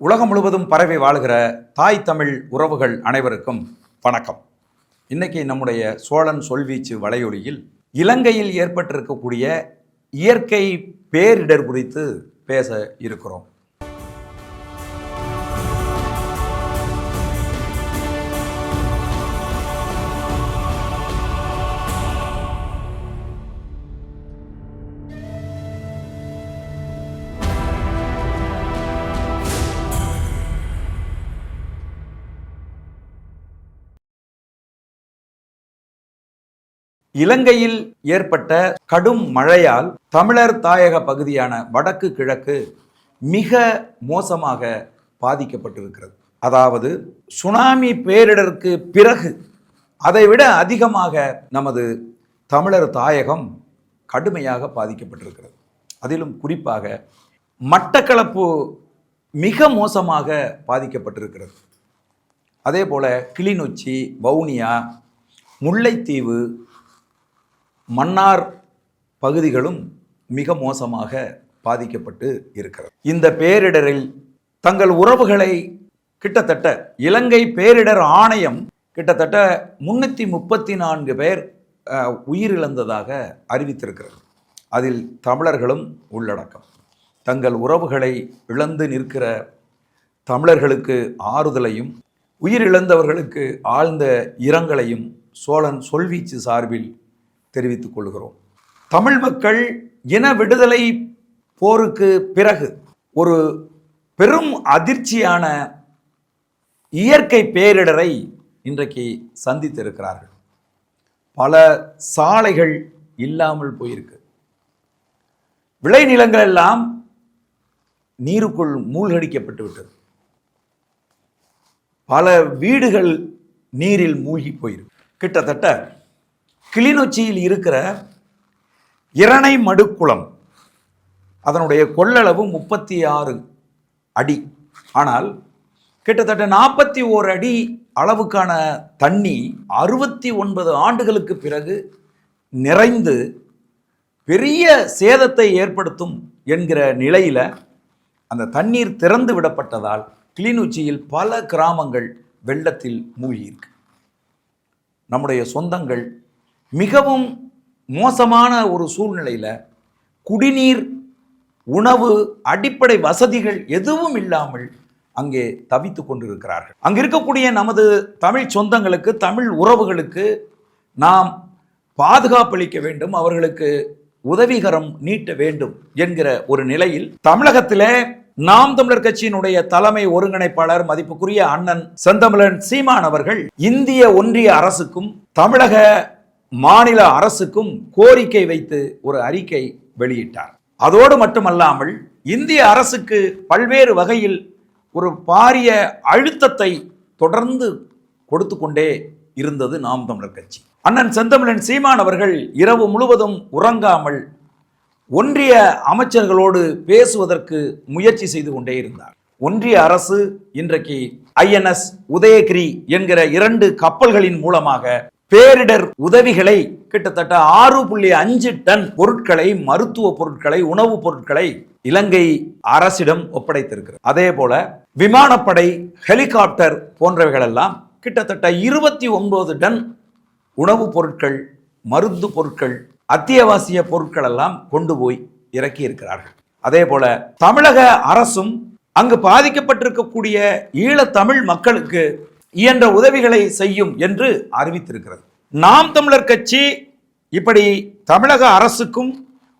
உலகம் முழுவதும் பரவி வாழ்கிற தாய் தமிழ் உறவுகள் அனைவருக்கும் வணக்கம். இன்றைக்கி நம்முடைய சோழன் சொல்வீச்சு வலையொலியில் இலங்கையில் ஏற்பட்டிருக்கக்கூடிய இயற்கை பேரிடர் குறித்து பேச இருக்கிறோம். இலங்கையில் ஏற்பட்ட கடும் மழையால் தமிழர் தாயக பகுதியான வடக்கு கிழக்கு மிக மோசமாக பாதிக்கப்பட்டிருக்கிறது. அதாவது சுனாமி பேரிடருக்கு பிறகு அதைவிட அதிகமாக நமது தமிழர் தாயகம் கடுமையாக பாதிக்கப்பட்டிருக்கிறது. அதிலும் குறிப்பாக மட்டக்களப்பு மிக மோசமாக பாதிக்கப்பட்டிருக்கிறது. அதே போல் கிளிநொச்சி வவுனியா முல்லைத்தீவு மன்னார் பகுதிகளும் மிக மோசமாக பாதிக்கப்பட்டு இருக்கிறது. இந்த பேரிடரில் தங்கள் உறவுகளை கிட்டத்தட்ட இலங்கை பேரிடர் ஆணையம் கிட்டத்தட்ட முன்னூற்றி முப்பத்தி நான்கு பேர் உயிரிழந்ததாக அறிவித்திருக்கிறது. அதில் தமிழர்களும் உள்ளடக்கம். தங்கள் உறவுகளை இழந்து நிற்கிற தமிழர்களுக்கு ஆறுதலையும் உயிரிழந்தவர்களுக்கு ஆழ்ந்த இரங்கலையும் சோழன் சொல்வீச்சு சார்பில் தெரிவித்துக் கொள்கிறோம். தமிழ் மக்கள் இன விடுதலை போருக்கு பிறகு ஒரு பெரும் அதிர்ச்சியான இயற்கை பேரிடரை இன்றைக்கு சந்தித்திருக்கிறார்கள். பல சாலைகள் இல்லாமல் போயிருக்கு. விளைநிலங்கள் எல்லாம் நீருக்குள் மூழ்கடிக்கப்பட்டு விட்டது. பல வீடுகள் நீரில் மூழ்கி போயிருக்கு. கிட்டத்தட்ட கிளிநொச்சியில் இருக்கிற இரணை மடுக்குளம். அதனுடைய கொள்ளளவு முப்பத்தி ஆறு அடி. ஆனால் கிட்டத்தட்ட நாற்பத்தி ஓர் அடி அளவுக்கான தண்ணி அறுபத்தி ஒன்பது ஆண்டுகளுக்கு பிறகு நிறைந்து பெரிய சேதத்தை ஏற்படுத்தும் என்கிற நிலையில் அந்த தண்ணீர் திறந்து விடப்பட்டதால் கிளிநொச்சியில் பல கிராமங்கள் வெள்ளத்தில் மூழ்கியிருக்கு. நம்முடைய சொந்தங்கள் மிகவும் மோசமான ஒரு சூழ்நிலையில் குடிநீர் உணவு அடிப்படை வசதிகள் எதுவும் இல்லாமல் அங்கே தவித்து கொண்டிருக்கிறார்கள். அங்கே இருக்கக்கூடிய நமது தமிழ் சொந்தங்களுக்கு தமிழ் உறவுகளுக்கு நாம் பாதுகாப்பளிக்க வேண்டும் அவர்களுக்கு உதவிகரம் நீட்ட வேண்டும் என்கிற ஒரு நிலையில் தமிழகத்திலே நாம் தமிழர் கட்சியினுடைய தலைமை ஒருங்கிணைப்பாளர் மதிப்புக்குரிய அண்ணன் செந்தமிழன் சீமான் அவர்கள் இந்திய ஒன்றிய அரசுக்கும் தமிழக மாநில அரசுக்கும் கோரிக்கை வைத்து ஒரு அறிக்கை வெளியிட்டார். அதோடு மட்டுமல்லாமல் இந்திய அரசுக்கு பல்வேறு வகையில் ஒரு பாரிய அழுத்தத்தை தொடர்ந்து கொடுத்து கொண்டே இருந்தது நாம் தமிழர் கட்சி. அண்ணன் செந்தமிழன் சீமான் அவர்கள் இரவு முழுவதும் உறங்காமல் ஒன்றிய அமைச்சர்களோடு பேசுவதற்கு முயற்சி செய்து கொண்டே இருந்தார். ஒன்றிய அரசு இன்றைக்கு ஐஎன்எஸ் உதயகிரி என்கிற இரண்டு கப்பல்களின் மூலமாக பேரிடர் உதவிகளை கிட்டத்தட்ட ஆறு புள்ளி அஞ்சு டன் பொருட்களை மருத்துவ பொருட்களை உணவுப் பொருட்களை இலங்கை அரசிடம் ஒப்படைத்திருக்கிறது. அதே போல விமானப்படை ஹெலிகாப்டர் போன்றவைகளெல்லாம் கிட்டத்தட்ட இருபத்தி ஒன்பது டன் உணவுப் பொருட்கள் மருந்து பொருட்கள் அத்தியாவசிய பொருட்கள் எல்லாம் கொண்டு போய் இறக்கி இருக்கிறார்கள் அதே போல தமிழக அரசும் அங்கு பாதிக்கப்பட்டிருக்கக்கூடிய ஈழத்தமிழ் மக்களுக்கு இயன்ற உதவிகளை செய்யும் என்று அறிவித்திருக்கிறது. நாம் தமிழர் கட்சி இப்படி தமிழக அரசுக்கும்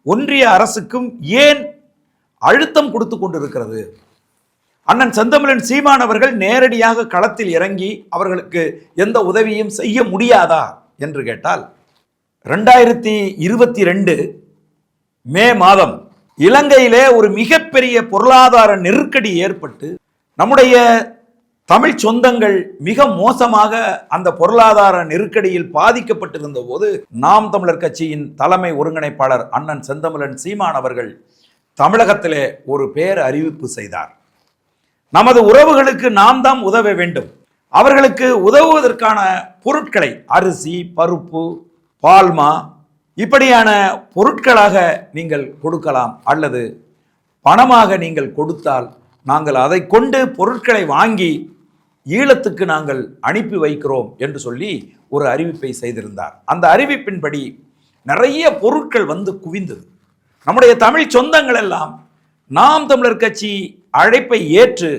ஒன்றிய அரசுக்கும் ஏன் அழுத்தம் கொடுத்து கொண்டிருக்கிறது? அண்ணன் செந்தமிழன் சீமான் அவர்கள் நேரடியாக களத்தில் இறங்கி அவர்களுக்கு எந்த உதவியும் செய்ய முடியாதா என்று கேட்டால் ரெண்டாயிரத்தி இருபத்தி ரெண்டு மே மாதம் இலங்கையிலே ஒரு மிகப்பெரிய பொருளாதார நெருக்கடி ஏற்பட்டு நம்முடைய தமிழ் சொந்தங்கள் மிக மோசமாக அந்த பொருளாதார நெருக்கடியில் பாதிக்கப்பட்டிருந்த போது நாம் தமிழர் கட்சியின் தலைமை ஒருங்கிணைப்பாளர் அண்ணன் செந்தமிழன் சீமான் அவர்கள் தமிழகத்திலே ஒரு பேர் அறிவிப்பு செய்தார். நமது உறவுகளுக்கு நாம் தான் உதவ வேண்டும். அவர்களுக்கு உதவுவதற்கான பொருட்களை அரிசி பருப்பு பால்மா இப்படியான பொருட்களாக நீங்கள் கொடுக்கலாம் அல்லது பணமாக நீங்கள் கொடுத்தால் நாங்கள் அதை கொண்டு பொருட்களை வாங்கி ஈழத்துக்கு நாங்கள் அனுப்பி வைக்கிறோம் என்று சொல்லி ஒரு அறிவிப்பை செய்திருந்தார். அந்த அறிவிப்பின்படி நிறைய பொருட்கள் வந்து குவிந்தது. நம்முடைய தமிழ் சொந்தங்கள் எல்லாம் நாம் தமிழர் கட்சி அழைப்பை ஏற்று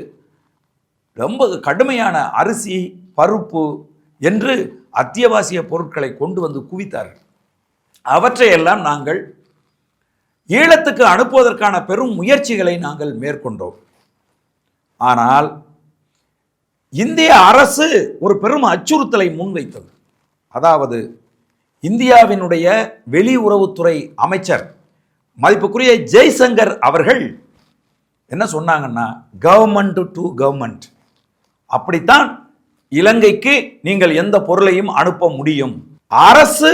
ரொம்ப கடுமையான அரிசி பருப்பு என்று அத்தியாவசிய பொருட்களை கொண்டு வந்து குவித்தார்கள். அவற்றையெல்லாம் நாங்கள் ஈழத்துக்கு அனுப்புவதற்கான பெரும் முயற்சிகளை நாங்கள் மேற்கொண்டோம். ஆனால் இந்திய அரசு ஒரு பெரும் அச்சுறுத்தலை முன்வைத்தது. அதாவது இந்தியாவினுடைய வெளியுறவுத்துறை அமைச்சர் மதிப்புக்குரிய ஜெய்சங்கர் அவர்கள் என்ன சொன்னாங்கன்னா கவர்மெண்ட் டு கவர்மெண்ட் அப்படித்தான் இலங்கைக்கு நீங்கள் எந்த பொருளையும் அனுப்ப முடியும். அரசு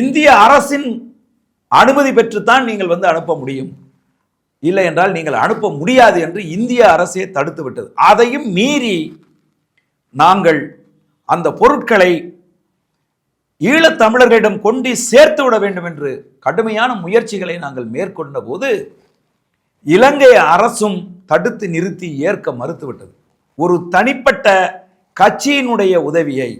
இந்திய அரசின் அனுமதி பெற்றுத்தான் நீங்கள் வந்து அனுப்ப முடியும். இல்லை என்றால் நீங்கள் அனுப்ப முடியாது என்று இந்திய அரசே தடுத்து விட்டது. அதையும் மீறி நாங்கள் அந்த பொருட்களை ஈழத் தமிழர்களிடம் கொண்டு சேர்த்து விட வேண்டும் என்று கடுமையான முயற்சிகளை நாங்கள் மேற்கொண்ட போது இலங்கை அரசும் தடுத்து நிறுத்தி ஏற்க மறுத்துவிட்டது. ஒரு தனிப்பட்ட கட்சியினுடைய உதவியை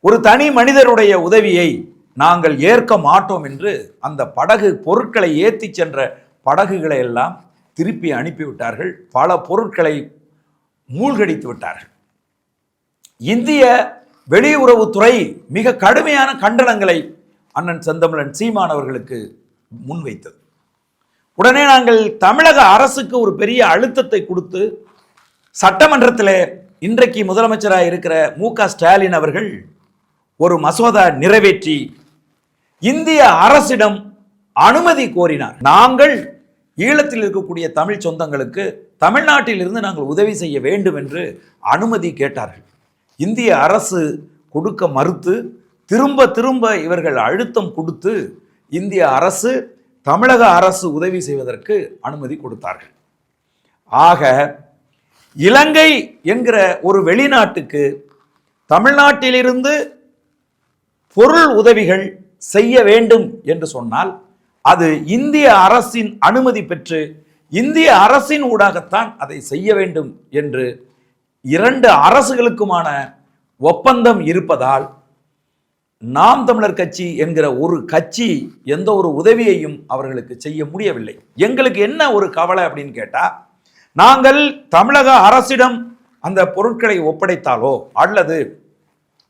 ஒரு தனி மனிதருடைய உதவியை நாங்கள் ஏற்க மாட்டோம் என்று அந்த படகு பொருட்களை ஏற்றி சென்ற படகுகளை எல்லாம் திருப்பி அனுப்பிவிட்டார்கள். பல பொருட்களை மூழ்கடித்து விட்டார்கள். இந்திய வெளியுறவுத்துறை மிக கடுமையான கண்டனங்களை அண்ணன் செந்தமிழன் சீமான் அவர்களுக்கு முன்வைத்தது. உடனே நாங்கள் தமிழக அரசுக்கு ஒரு பெரிய அழுத்தத்தை கொடுத்து சட்டமன்றத்தில் இன்றைக்கு முதலமைச்சராக இருக்கிற மு க ஸ்டாலின் அவர்கள் ஒரு மசோதா நிறைவேற்றி இந்திய அரசிடம் அனுமதி கோரினார். நாங்கள் ஈழத்தில் இருக்கக்கூடிய தமிழ் சொந்தங்களுக்கு தமிழ்நாட்டிலிருந்து நாங்கள் உதவி செய்ய வேண்டும் என்று அனுமதி கேட்டார்கள். இந்திய அரசு கொடுக்க மறுத்து திரும்ப திரும்ப இவர்கள் அழுத்தம் கொடுத்து இந்திய அரசு தமிழக அரசு உதவி செய்வதற்கு அனுமதி கொடுத்தார்கள். ஆக இலங்கை என்கிற ஒரு வெளிநாட்டுக்கு தமிழ்நாட்டிலிருந்து பொருள் உதவிகள் செய்ய வேண்டும் என்று சொன்னால் அது இந்திய அரசின் அனுமதி பெற்று இந்திய அரசின் ஊடாகத்தான் அதை செய்ய வேண்டும் என்று இரண்டு அரசுகளுக்குமான ஒப்பந்தம் இருப்பதால் நாம் தமிழர் கட்சி என்கிற ஒரு கட்சி எந்த ஒரு உதவியையும் அவர்களுக்கு செய்ய முடியவில்லை. எங்களுக்கு என்ன ஒரு கவலை அப்படின்னு கேட்டால் நாங்கள் தமிழக அரசிடம் அந்த பொருட்களை ஒப்படைத்தாலோ அல்லது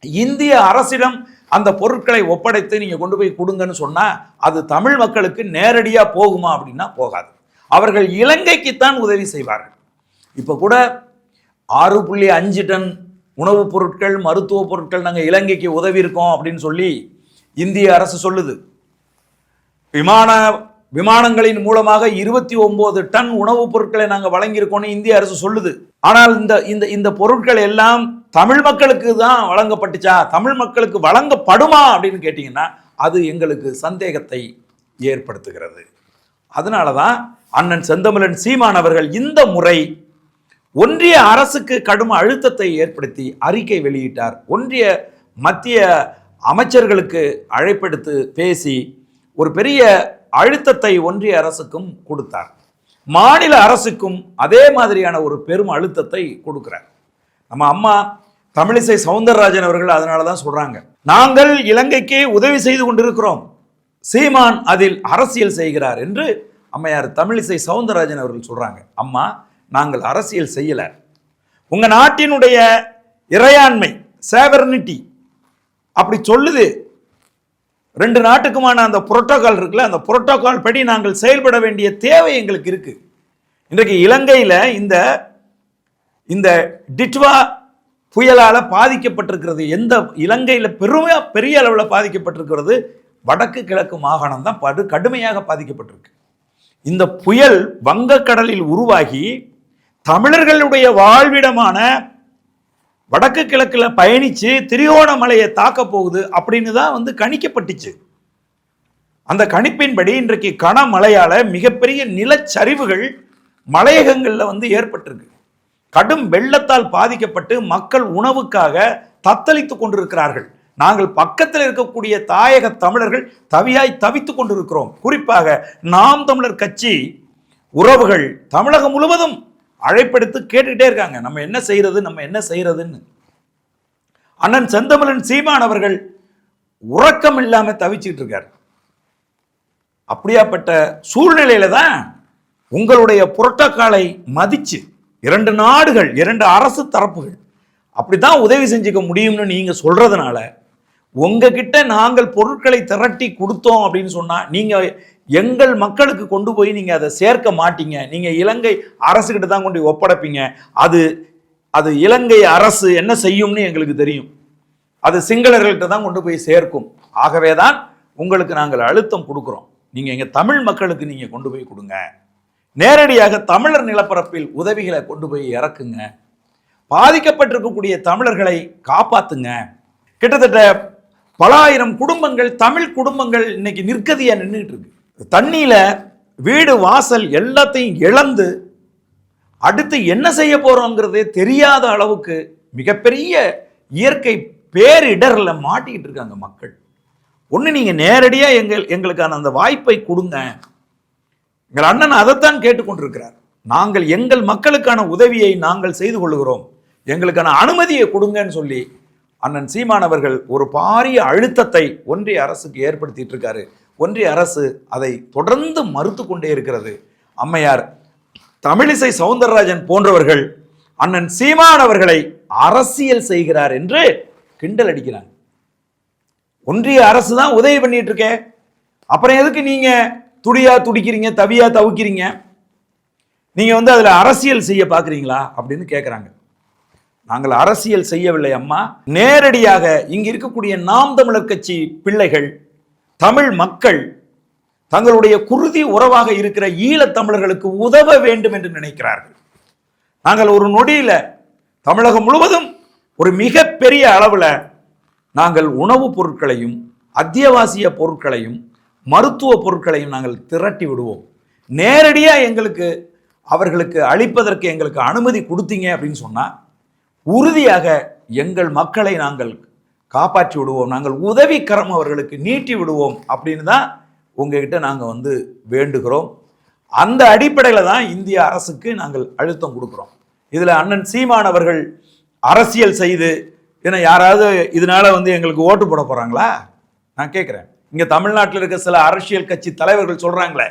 இந்திய அரசிடம் அந்த பொருட்களை ஒப்படைத்து நீங்கள் கொண்டு போய் கொடுங்கன்னு சொன்னால் அது தமிழ் மக்களுக்கு நேரடியாக போகுமா அப்படின்னா போகாது. அவர்கள் இலங்கைக்குத்தான் உதவி செய்வார்கள். இப்போ கூட ஆறு புள்ளி அஞ்சு டன் உணவுப் பொருட்கள் மருத்துவ பொருட்கள் நாங்கள் இலங்கைக்கு உதவி இருக்கோம் அப்படின்னு சொல்லி இந்திய அரசு சொல்லுது. விமான விமானங்களின் மூலமாக இருபத்தி ஒன்பது டன் உணவுப் பொருட்களை நாங்கள் வழங்கியிருக்கோம்னு இந்திய அரசு சொல்லுது. ஆனால் இந்த இந்த இந்த பொருட்கள் எல்லாம் தமிழ் மக்களுக்கு தான் வழங்கப்பட்டுச்சா? தமிழ் மக்களுக்கு வழங்கப்படுமா அப்படின்னு கேட்டிங்கன்னா அது எங்களுக்கு சந்தேகத்தை ஏற்படுத்துகிறது. அதனால தான் அண்ணன் செந்தமிழன் சீமான் அவர்கள் இந்த முறை ஒன்றிய அரசுக்கு கடும் அழுத்தத்தை ஏற்படுத்தி அறிக்கை வெளியிட்டார். ஒன்றிய மத்திய அமைச்சர்களுக்கு அழைப்பெடுத்து பேசி ஒரு பெரிய அழுத்தத்தை ஒன்றிய அரசுக்கும் கொடுத்தார். மாநில அரசுக்கும் அதே மாதிரியான ஒரு பெரும் அழுத்தத்தை கொடுக்கிறார். நம்ம அம்மா தமிழிசை சவுந்தரராஜன் அவர்கள் அதனால தான் சொல்றாங்க. நாங்கள் இலங்கைக்கு உதவி செய்து கொண்டிருக்கிறோம். சீமான் அதில் அரசியல் செய்கிறார் என்று அம்மையார் தமிழிசை சவுந்தரராஜன் அவர்கள் சொல்றாங்க. அம்மா நாங்கள் அரசியல் செய்யல. உங்க நாட்டினுடைய இறையாண்மை சேவர்னிட்டி அப்படி சொல்லுது. ரெண்டு நாட்டுக்குமான அந்த புரோட்டோகால் இருக்குல்ல அந்த புரோட்டோகால் படி நாங்கள் செயல்பட வேண்டிய தேவை எங்களுக்கு இருக்கு. இன்றைக்கு இலங்கையில் இந்த இந்த டிட்வா புயலால் பாதிக்கப்பட்டிருக்கிறது. எந்த இலங்கையில் பெருமையா பெரிய அளவில் பாதிக்கப்பட்டிருக்கிறது? வடக்கு கிழக்கு மாகாணம் தான் படு கடுமையாக பாதிக்கப்பட்டிருக்கு. இந்த புயல் வங்கக்கடலில் உருவாகி தமிழர்களுடைய வாழ்விடமான வடக்கு கிழக்கில் பயணித்து திரிகோணமலையை தாக்க போகுது அப்படின்னு தான் வந்து கணிக்கப்பட்டுச்சு. அந்த கணிப்பின்படி இன்றைக்கு கனமழையால் மிகப்பெரிய நிலச்சரிவுகள் மலையகங்களில் வந்து ஏற்பட்டிருக்கு. கடும் வெள்ளத்தால் பாதிக்கப்பட்டு மக்கள் உணவுக்காக தத்தளித்து கொண்டிருக்கிறார்கள். நாங்கள் பக்கத்தில் இருக்கக்கூடிய தாயக தமிழர்கள் தவியாய் தவித்துக் கொண்டிருக்கிறோம். குறிப்பாக நாம் தமிழர் கட்சி உறவுகள் தமிழகம் முழுவதும் அழைப்பெடுத்து கேட்டுக்கிட்டே இருக்காங்க. நம்ம என்ன செய்யறது நம்ம என்ன செய்யறதுன்னு. அண்ணன் செந்தமிழன் சீமான் அவர்கள் உறக்கம் இல்லாம தவிச்சிட்டு இருக்கார். அப்படியாப்பட்ட சூழ்நிலையில தான் உங்களுடைய புரோட்டோக்காலை மதிச்சு இரண்டு நாடுகள் இரண்டு அரசு தரப்புகள் அப்படிதான் உதவி செஞ்சுக்க முடியும்னு நீங்க சொல்றதுனால உங்ககிட்ட நாங்கள் பொருட்களை திரட்டி கொடுத்தோம் அப்படின்னு சொன்னா நீங்க எங்கள் மக்களுக்கு கொண்டு போய் நீங்க அதை சேர்க்க மாட்டீங்க. நீங்க இலங்கை அரசுக்கிட்ட தான் கொண்டு போய் ஒப்படைப்பீங்க. அது அது இலங்கை அரசு என்ன செய்யும்னு எங்களுக்கு தெரியும். அது சிங்களர்கள்ட்ட தான் கொண்டு போய் சேர்க்கும். ஆகவே தான் உங்களுக்கு நாங்கள் அழுத்தம் கொடுக்குறோம். நீங்கள் எங்கள் தமிழ் மக்களுக்கு நீங்கள் கொண்டு போய் கொடுங்க. நேரடியாக தமிழர் நிலப்பரப்பில் உதவிகளை கொண்டு போய் இறக்குங்க. பாதிக்கப்பட்டிருக்கக்கூடிய தமிழர்களை காப்பாத்துங்க. கிட்டத்தட்ட பல ஆயிரம் குடும்பங்கள் தமிழ் குடும்பங்கள் இன்னைக்கு நிற்கதியா நின்றுட்டு இருக்கு தண்ணியில வீடு வாசல் எல்லாத்தையும் இழந்து அடுத்து என்ன செய்ய போறோங்கிறதே தெரியாத அளவுக்கு மிகப்பெரிய இயற்கை பேரிடரில் மாட்டிக்கிட்டு இருக்காங்க மக்கள். ஒன்று நீங்கள் நேரடியாக எங்கள் எங்களுக்கான அந்த வாய்ப்பை கொடுங்க. எங்கள் அண்ணன் அதைத்தான் கேட்டுக்கொண்டிருக்கிறார். நாங்கள் எங்கள் மக்களுக்கான உதவியை நாங்கள் செய்து கொள்கிறோம். எங்களுக்கான அனுமதியை கொடுங்கன்னு சொல்லி அண்ணன் சீமானவர்கள் ஒரு பாரிய அழுத்தத்தை ஒன்றிய அரசுக்கு ஏற்படுத்திட்டு இருக்காரு. ஒன்றிய அரசு அதை தொடர்ந்து மறுத்து கொண்டே இருக்கிறது. அம்மையார் தமிழிசை சவுந்தரராஜன் போன்றவர்கள் அண்ணன் சீமான் அவர்களை அரசியல் செய்கிறார் என்று கிண்டல் அடிக்கிறாங்க. ஒன்றிய அரசு தான் உதவி பண்ணிட்டு இருக்கேன் அப்புறம் எதுக்கு நீங்க துடியா துடிக்கிறீங்க தவியா தவிக்கிறீங்க. நீங்க வந்து அதுல அரசியல் செய்ய பாக்குறீங்களா? அப்படின்னு கேட்குறாங்க நாங்கள் அரசியல் செய்யவில்லை அம்மா. நேரடியாக இங்க இருக்கக்கூடிய நாம் தமிழர் கட்சி பிள்ளைகள் தமிழ் மக்கள் தங்களுடைய குருதி உறவாக இருக்கிற ஈழத் தமிழர்களுக்கு உதவ வேண்டும் என்று நினைக்கிறார்கள். நாங்கள் ஒரு நொடியில தமிழகம் முழுவதும் ஒரு மிகப்பெரிய அளவில் நாங்கள் உணவுப் பொருட்களையும் அத்தியாவசிய பொருட்களையும் மருத்துவ பொருட்களையும் நாங்கள் திரட்டி விடுவோம். நேரடியாக எங்களுக்கு அவர்களுக்கு அளிப்பதற்கு எங்களுக்கு அனுமதி கொடுத்தீங்க அப்படின்னு சொன்னால் உறுதியாக எங்கள் மக்களை நாங்கள் காப்பாற்றி விடுவோம். நாங்கள் உதவிக்கரம் அவர்களுக்கு நீட்டி விடுவோம் அப்படின்னு தான் உங்ககிட்ட நாங்கள் வந்து வேண்டுகிறோம். அந்த அடிப்படையில் தான் இந்திய அரசுக்கு நாங்கள் அழுத்தம் கொடுக்குறோம். இதில் அண்ணன் சீமான் அவர்கள் அரசியல் செய்து ஏன்னா யாராவது இதனால் வந்து எங்களுக்கு ஓட்டு போட போகிறாங்களா நான் கேட்குறேன் இங்கே தமிழ்நாட்டில் இருக்க சில அரசியல் கட்சி தலைவர்கள் சொல்கிறாங்களே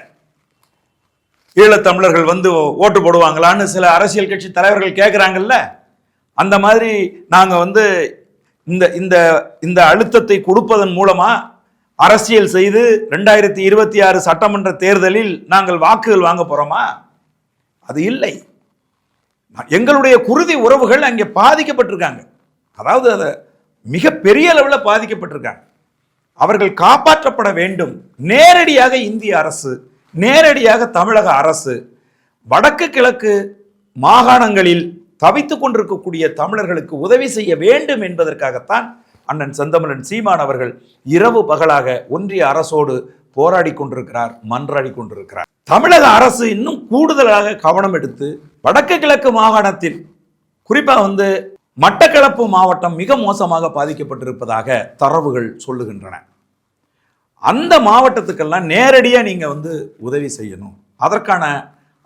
ஈழத்தமிழர்கள் வந்து ஓட்டு போடுவாங்களான்னு சில அரசியல் கட்சி தலைவர்கள் கேட்குறாங்கல்ல அந்த மாதிரி நாங்கள் வந்து இந்த இந்த இந்த அழுத்தத்தை கொடுப்பதன் மூலமாக அரசியல் செய்து ரெண்டாயிரத்தி இருபத்தி ஆறு சட்டமன்ற தேர்தலில் நாங்கள் வாக்குகள் வாங்க போகிறோமா அது இல்லை. எங்களுடைய குருதி உறவுகள் அங்கே பாதிக்கப்பட்டிருக்காங்க. அதாவது அதை மிக பெரிய அளவில் பாதிக்கப்பட்டிருக்காங்க. அவர்கள் காப்பாற்றப்பட வேண்டும். நேரடியாக இந்திய அரசு நேரடியாக தமிழக அரசு வடக்கு கிழக்கு மாகாணங்களில் தவித்து கொண்டிருக்கக்கூடிய தமிழர்களுக்கு உதவி செய்ய வேண்டும் என்பதற்காகத்தான் அண்ணன் செந்தமிழன் சீமான் அவர்கள் இரவு பகலாக ஒன்றிய அரசோடு போராடி கொண்டிருக்கிறார் மன்றாடி கொண்டிருக்கிறார். தமிழக அரசு இன்னும் கூடுதலாக கவனம் எடுத்து வடக்கு கிழக்கு மாகாணத்தில் குறிப்பாக வந்து மட்டக்களப்பு மாவட்டம் மிக மோசமாக பாதிக்கப்பட்டிருப்பதாக தரவுகள் சொல்லுகின்றன. அந்த மாவட்டத்துக்கெல்லாம் நேரடியாக நீங்கள் வந்து உதவி செய்யணும். அதற்கான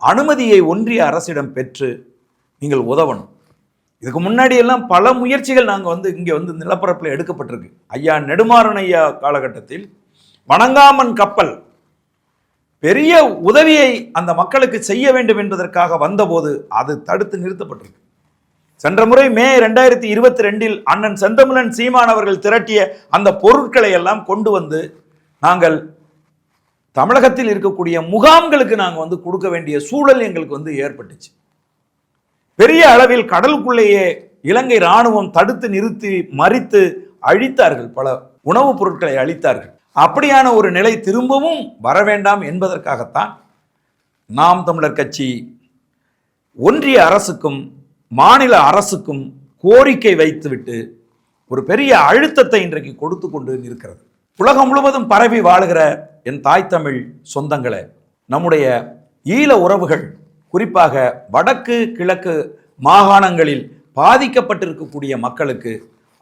அனுமதியை ஒன்றிய அரசிடம் பெற்று நீங்கள் உதவணும். இதுக்கு முன்னாடி எல்லாம் பல முயற்சிகள் நாங்கள் வந்து இங்கே வந்து நிலப்பரப்பில் எடுக்கப்பட்டிருக்கு. ஐயா நெடுமாறன் ஐயா காலகட்டத்தில் வணங்காமன் கப்பல் பெரிய உதவியை அந்த மக்களுக்கு செய்ய வேண்டும் என்பதற்காக வந்தபோது அது தடுத்து நிறுத்தப்பட்டிருக்கு. சென்ற முறை மே ரெண்டாயிரத்தி இருபத்தி ரெண்டில் அண்ணன் செந்தமிழன் சீமான் அவர்கள் திரட்டிய அந்த பொருட்களை எல்லாம் கொண்டு வந்து நாங்கள் தமிழகத்தில் இருக்கக்கூடிய முகாம்களுக்கு நாங்கள் வந்து கொடுக்க வேண்டிய சூழல் எங்களுக்கு வந்து ஏற்பட்டுச்சு. பெரிய அளவில் கடலுக்குள்ளேயே இலங்கை ராணுவம் தடுத்து நிறுத்தி மறித்து அழித்தார்கள். பல உணவுப் பொருட்களை அழித்தார்கள். அப்படியான ஒரு நிலை திரும்பவும் வர வேண்டாம் என்பதற்காகத்தான் நாம் தமிழர் கட்சி ஒன்றிய அரசுக்கும் மாநில அரசுக்கும் கோரிக்கை வைத்துவிட்டு ஒரு பெரிய அழுத்தத்தை இன்றைக்கு கொடுத்து கொண்டு இருக்கிறது. உலகம் முழுவதும் பரவி வாழுகிற என் தாய் தமிழ் சொந்தங்களே நம்முடைய ஈழ உறவுகள் குறிப்பாக வடக்கு கிழக்கு மாகாணங்களில் பாதிக்கப்பட்டிருக்கக்கூடிய மக்களுக்கு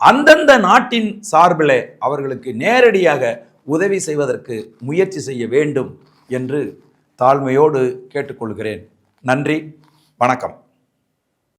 அந்தந்த நாட்டின் சார்பில் அவர்களுக்கு நேரடியாக உதவி செய்வதற்கு முயற்சி செய்ய வேண்டும் என்று தாழ்மையோடு கேட்டுக்கொள்கிறேன். நன்றி வணக்கம்.